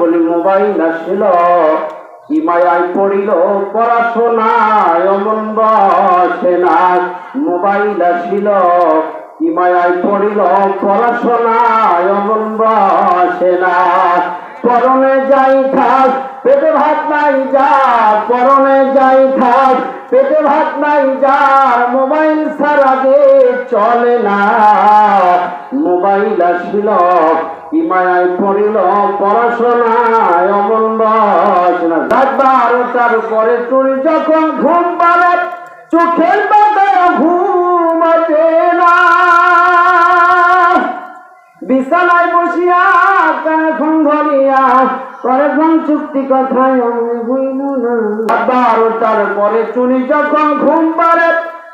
বলি, মোবাইল আসিল কি মায়ায় পড়িল পড়াশোনায়, অমন বসে না মোবাইল আসিল কি মায়ায় পড়িল পড়াশোনায়, অমন বসে না পরনে যাই থাক পেটে ভাত নাই যা পরনে যাই থাক পেটে ভাত নাই যার। মোবাইল সারা দে চলে না। আসিল কি মায়ায় পড়িল, পড়াশোনায় অমন বসনা রাত বারোটার পরে তুই যখন ঘুম পারে চোখের পাতায় ঘুম না। বিছানায় বসিয়া কানে ফোন পরে ফোন চুক্তি কথায় আমি না। বারোটার পরে চুনি যখন ঘুম পারে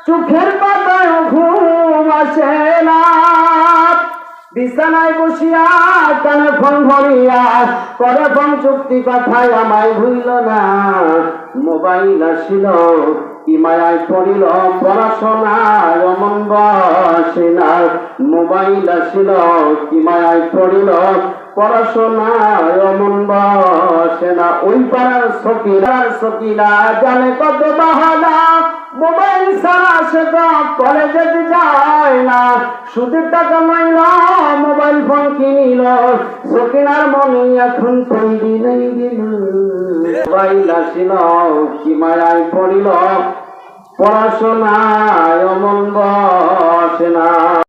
চোখের পাতায় ঘুম বিছানায় বসিয়া কানে ফোন ধরিয়া পরে ফোন চুক্তি কথায় আমায় ভুইল না। মোবাইল আসিল কি মায়ায় পড়িল, পড়াশোনায় অমন বসে না। মোবাইল আসিল কি মায়ায় পড়িল, পড়াশোনায় অমন বসে না। ওই পাড়ার সকিরা সকিরা জানে কত বাহানা। মোবাইল ছাড়া সে তো কলেজে যায় না। সুদের টাকা মাইল মোবাইল ফোন কিনিল। সকিনার মনে এখন তৈরি নেই দিল। মোবাইল আসিল কি মায়ায় পড়িল। পড়াশোনায় অমন না